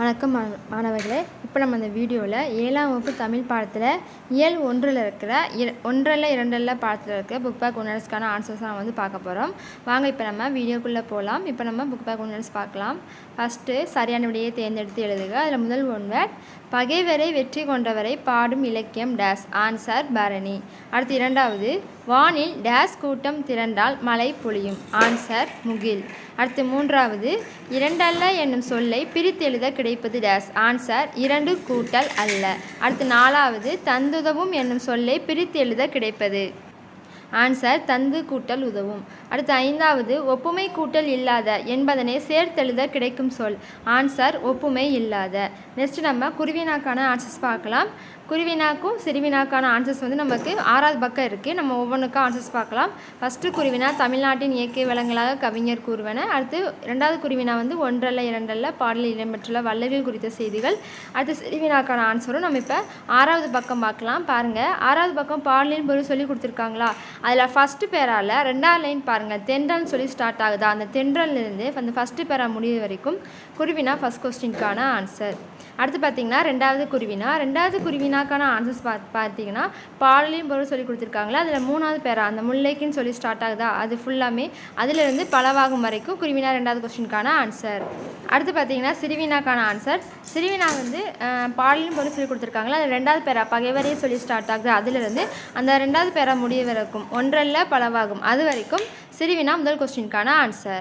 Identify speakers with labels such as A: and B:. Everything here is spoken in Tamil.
A: வணக்கம் மாணவர்களே. இப்போ நம்ம இந்த வீடியோவில் ஏழாம் வகுப்பு தமிழ் பாடத்தில் இயல் ஒன்றில் இருக்கிற இர ஒன்றில் இரண்டில் பாடத்தில் இருக்கிற புக் பேக் ஒன்னர்ஸ்க்கான ஆன்சர்ஸ் நம்ம வந்து பார்க்க போகிறோம் வாங்க இப்போ நம்ம வீடியோக்குள்ளே போகலாம் இப்போ நம்ம புக் பேக் ஒன்னர்ஸ் பார்க்கலாம். ஃபஸ்ட்டு சரியான விடையை தேர்ந்தெடுத்து எழுதுக. அதில் முதல் ஒன் பகைவரை வெற்றி கொண்டவரை பாடும் இலக்கியம் டேஸ் ஆன்சர் பரணி. அடுத்து இரண்டாவது வானில் டேஸ் கூட்டம் திரண்டால் மழை பொழியும் ஆன்சர் முகில். அடுத்து மூன்றாவது இரண்டல்ல என்னும் சொல்லை பிரித்தெழுத கிடைப்பது டேஸ் ஆன்சர் இரண்டு கூட்டல் அல்ல. அடுத்து நாலாவது தந்துதவும் என்னும் சொல்லை பிரித்தெழுத கிடைப்பது. ஆன்சர் தந்து கூட்டல் உதவும். அடுத்து ஐந்தாவது ஒப்புமை கூட்டல் இல்லாத என்பதனை சேர்த்தெழுத கிடைக்கும் சொல். ஆன்சர் ஒப்புமை இல்லாத. நெக்ஸ்ட் நம்ம குருவினாக்கான ஆன்சர்ஸ் பார்க்கலாம். குருவினாக்கும் சிறுவினாக்கான ஆன்சர்ஸ் வந்து நமக்கு ஆறாவது பக்கம் இருக்குது நம்ம ஒவ்வொன்றுக்கும் ஆன்சர்ஸ் பார்க்கலாம். ஃபஸ்ட்டு குருவினா தமிழ்நாட்டின் இயற்கை வளங்களாக கவிஞர் கூறுவன. அடுத்து ரெண்டாவது குருவினா வந்து ஒன்றல்ல இரண்டல்ல பாடலில் இடம்பெற்றுள்ள வல்லவியல் குறித்த செய்திகள். அடுத்து சிறுவினாக்கான ஆன்சரும் நம்ம இப்போ ஆறாவது பக்கம் பார்க்கலாம். பாருங்கள் ஆறாவது பக்கம் பாடலின் பொருள் சொல்லி கொடுத்துருக்காங்களா? அதில் ஃபஸ்ட்டு பேரால் ரெண்டாவது லைன் பாருங்கள் தென்றல்னு சொல்லி ஸ்டார்ட் ஆகுதா? அந்த தென்றல்லேருந்து அந்த ஃபஸ்ட்டு பேரா முடிவு வரைக்கும் குருவினா ஃபஸ்ட் கொஸ்டினுக்கான ஆன்சர் அடுத்து பார்த்தீங்கன்னா ரெண்டாவது குருவினா ரெண்டாவது குருவினாக்கான ஆன்சர்ஸ் பார்த்து பார்த்தீங்கன்னா பாடலையும் பொருள் சொல்லி கொடுத்துருக்காங்களா அதில் மூணாவது பேரா அந்த முல்லைக்குன்னு சொல்லி ஸ்டார்ட் ஆகுதா? அது ஃபுல்லாமே அதிலிருந்து பலவாகும் வரைக்கும் குருவினா ரெண்டாவது கொஸ்டினுக்கான ஆன்சர் அடுத்து பார்த்தீங்கன்னா சிறுவினாக்கான ஆன்சர் சிறுவினா வந்து பாடலையும் பொருள் சொல்லி கொடுத்துருக்காங்களா அது ரெண்டாவது பேரா பகைவரையும் சொல்லி ஸ்டார்ட் ஆகுது. அதிலிருந்து அந்த ரெண்டாவது பேரா முடிய வரைக்கும் ஒன்றல்ல பலவாகும். அது வரைக்கும் சிறுவினா முதல் கொஸ்டினுக்கான ஆன்சர்